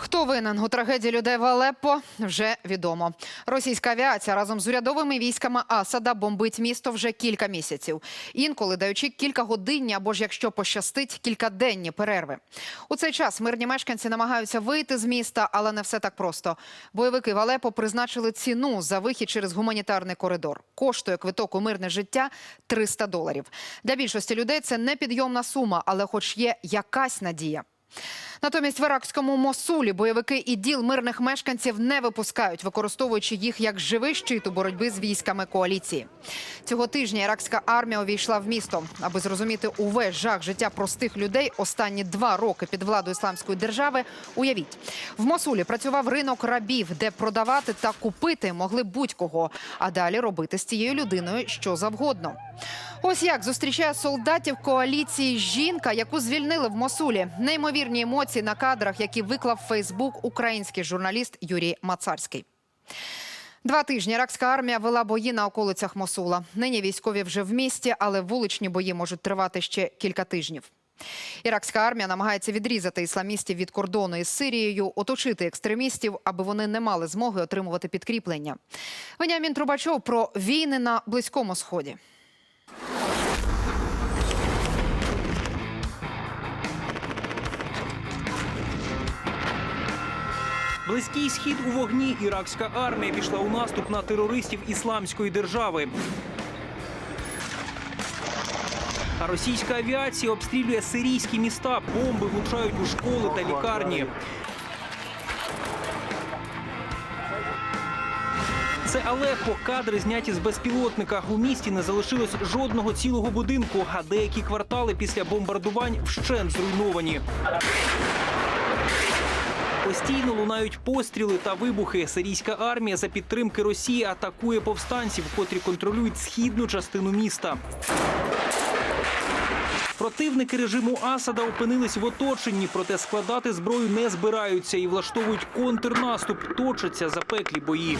Хто винен у трагедії людей в Алеппо, вже відомо. Російська авіація разом з урядовими військами Асада бомбить місто вже кілька місяців. Інколи даючи кількагодинні або ж, якщо пощастить, кількаденні перерви. У цей час мирні мешканці намагаються вийти з міста, але не все так просто. Бойовики в Алеппо призначили ціну за вихід через гуманітарний коридор. Коштує квиток у мирне життя 300 доларів. Для більшості людей це непідйомна сума, але хоч є якась надія. Натомість в іракському Мосулі бойовики і діл мирних мешканців не випускають, використовуючи їх як живий щит у боротьбі з військами коаліції. Цього тижня іракська армія увійшла в місто, аби зрозуміти увесь жах життя простих людей останні два роки під владою ісламської держави. Уявіть, в Мосулі працював ринок рабів, де продавати та купити могли будь-кого, а далі робити з цією людиною що завгодно. Ось як зустрічає солдатів коаліції жінка, яку звільнили в Мосулі. Неймовірні емоції на кадрах, які виклав Фейсбук український журналіст Юрій Мацарський. Два тижні іракська армія вела бої на околицях Мосула. Нині військові вже в місті, але вуличні бої можуть тривати ще кілька тижнів. Іракська армія намагається відрізати ісламістів від кордону із Сирією, оточити екстремістів, аби вони не мали змоги отримувати підкріплення. Веніамін Трубачов про війни на Близькому Сході. Близький схід у вогні. Іракська армія пішла у наступ на терористів ісламської держави. А російська авіація обстрілює сирійські міста. Бомби влучають у школи та лікарні. Це Алеппо. Кадри зняті з безпілотника. У місті не залишилось жодного цілого будинку, а деякі квартали після бомбардувань вщент зруйновані. Постійно лунають постріли та вибухи. Сирійська армія за підтримки Росії атакує повстанців, котрі контролюють східну частину міста. Противники режиму Асада опинились в оточенні, проте складати зброю не збираються і влаштовують контрнаступ. Точаться запеклі бої.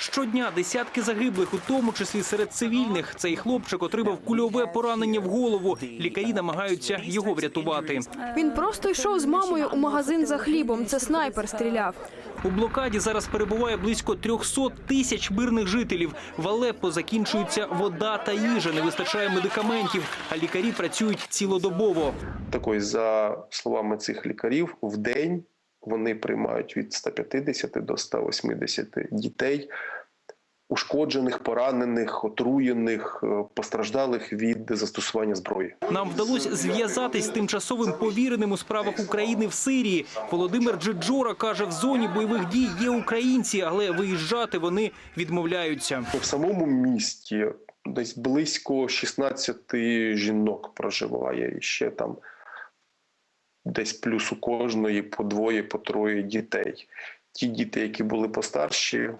Щодня десятки загиблих, у тому числі серед цивільних. Цей хлопчик отримав кульове поранення в голову. Лікарі намагаються його врятувати. Він просто йшов з мамою у магазин за хлібом. Це снайпер стріляв. У блокаді зараз перебуває близько 300 тисяч мирних жителів. В Алеппо закінчується вода та їжа, не вистачає медикаментів, а лікарі працюють цілодобово. Так ось, за словами цих лікарів, в день вони приймають від 150 до 180 дітей, ушкоджених, поранених, отруєних, е, постраждалих від застосування зброї. Нам вдалося зв'язатись з тимчасовим повіреним у справах України в Сирії. Володимир Джиджора каже, в зоні бойових дій є українці, але виїжджати вони відмовляються. В самому місті десь близько 16 жінок проживає і ще там десь плюс у кожної по двоє, по троє дітей. Ті діти, які були постарші,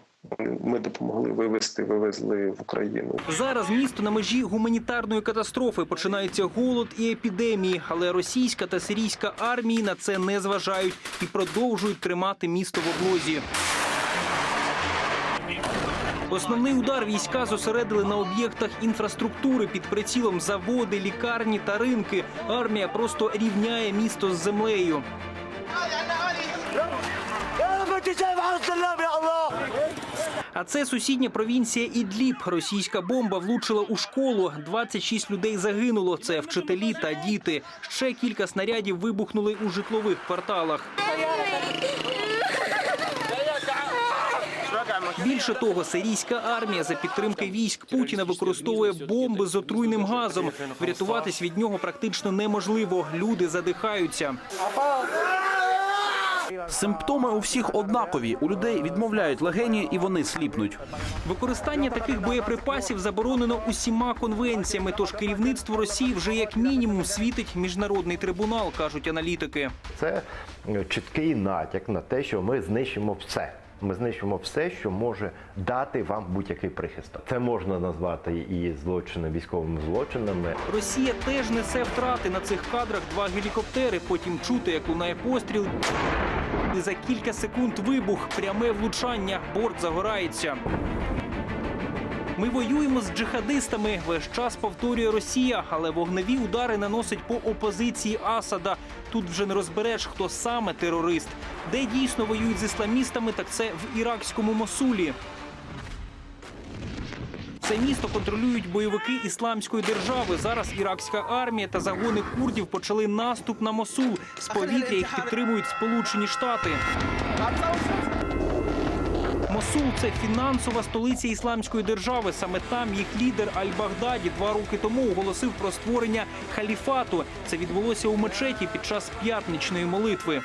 ми допомогли вивезти, вивезли в Україну. Зараз місто на межі гуманітарної катастрофи починаються голод і епідемії, але російська та сирійська армії на це не зважають і продовжують тримати місто в облозі. Основний удар війська зосередили на об'єктах інфраструктури під прицілом заводи, лікарні та ринки. Армія просто рівняє місто з землею. А це сусідня провінція Ідліб. Російська бомба влучила у школу. 26 людей загинуло. Це вчителі та діти. Ще кілька снарядів вибухнули у житлових кварталах. Більше того, сирійська армія за підтримки військ Путіна використовує бомби з отруйним газом. Врятуватись від нього практично неможливо. Люди задихаються. Симптоми у всіх однакові. У людей відмовляють легені і вони сліпнуть. Використання таких боєприпасів заборонено усіма конвенціями. Тож керівництво Росії вже як мінімум світить міжнародний трибунал, кажуть аналітики. Це чіткий натяк на те, що ми знищимо все. Ми знищимо все, що може дати вам будь-який прихисток. Це можна назвати і злочином, військовими злочинами. Росія теж несе втрати на цих кадрах. Два гелікоптери. Потім чути, як лунає постріл. За кілька секунд вибух, пряме влучання. Борт загорається. Ми воюємо з джихадистами. Весь час повторює Росія, але вогневі удари наносить по опозиції Асада. Тут вже не розбереш, хто саме терорист. Де дійсно воюють з ісламістами, так це в іракському Мосулі. Це місто контролюють бойовики ісламської держави. Зараз іракська армія та загони курдів почали наступ на Мосул. З повітря їх підтримують Сполучені Штати. Мосул це фінансова столиця ісламської держави. Саме там їх лідер Аль-Багдаді два роки тому оголосив про створення халіфату. Це відбулося у мечеті під час п'ятничної молитви.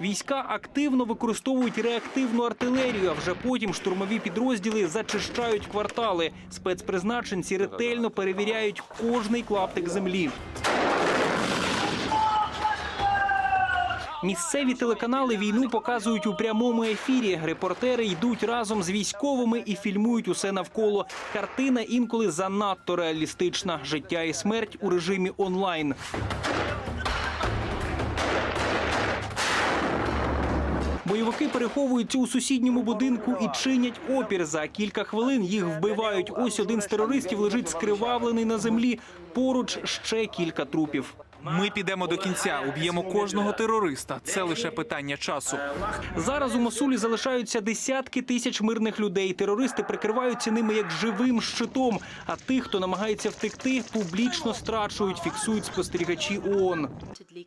Війська активно використовують реактивну артилерію. А вже потім штурмові підрозділи зачищають квартали. Спецпризначенці ретельно перевіряють кожний клаптик землі. Місцеві телеканали війну показують у прямому ефірі. Репортери йдуть разом з військовими і фільмують усе навколо. Картина інколи занадто реалістична. Життя і смерть у режимі онлайн. Бойовики переховуються у сусідньому будинку і чинять опір. За кілька хвилин їх вбивають. Ось один з терористів лежить скривавлений на землі. Поруч ще кілька трупів. Ми підемо до кінця, уб'ємо кожного терориста. Це лише питання часу. Зараз у Мосулі залишаються десятки тисяч мирних людей. Терористи прикриваються ними як живим щитом. А тих, хто намагається втекти, публічно страчують, фіксують спостерігачі ООН.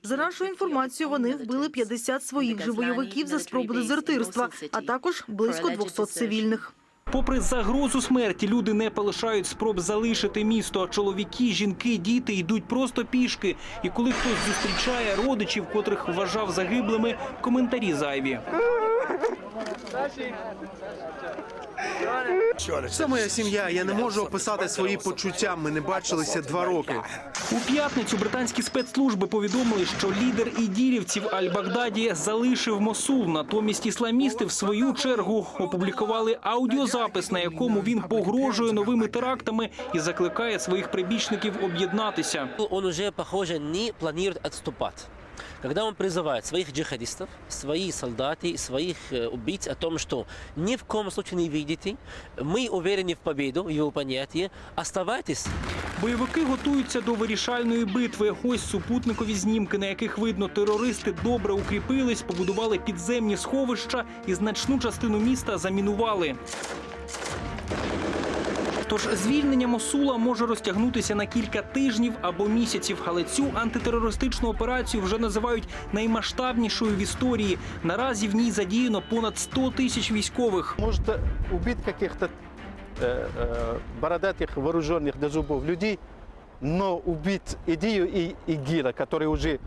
За нашою інформацією, вони вбили 50 своїх же бойовиків за спробу дезертирства, а також близько 200 цивільних. Попри загрозу смерті, люди не полишають спроб залишити місто. Чоловіки, жінки, діти йдуть просто пішки. І коли хтось зустрічає родичів, котрих вважав загиблими, коментарі зайві. Це моя сім'я. Я не можу описати свої почуття. Ми не бачилися два роки. У п'ятницю британські спецслужби повідомили, що лідер іділівців Аль-Багдаді залишив Мосул. Натомість ісламісти в свою чергу опублікували аудіозапис, на якому він погрожує новими терактами і закликає своїх прибічників об'єднатися. Он уже, похоже, не планирует отступать Когда он призывает своих джихадистов, свои солдаты, своих э, убийц о том, что ни в коем случае не видите, мы уверены в победу, в его понятии, оставайтесь. Бойовики готуються до вирішальної битви. Ось супутникові знімки, на яких видно, терористи добре укріпились, побудували підземні сховища і значну частину міста замінували. Тож звільнення Мосула може розтягнутися на кілька тижнів або місяців, але цю антитерористичну операцію вже називають наймасштабнішою в історії. Наразі в ній задіяно понад 100 тисяч військових. Может убить каких-то бородатых, вооруженных до зубов людей, но убить идею и ИГИЛа, которая уже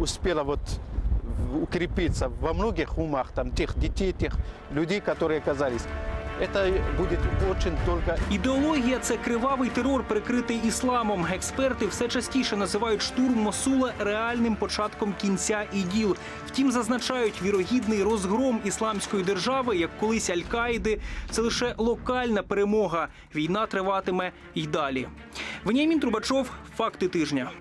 успела вот в- укрепиться во многих умах, там, тех детей, тех людей, которые оказались. Это будет очень долго Ідеологія це кривавий терор, прикритий ісламом. Експерти все частіше називають штурм Мосула реальним початком кінця іділ. Втім, зазначають, вірогідний розгром ісламської держави, як колись Аль-Каїди, це лише локальна перемога. Війна триватиме й далі. Веніамін Трубачов, факти тижня.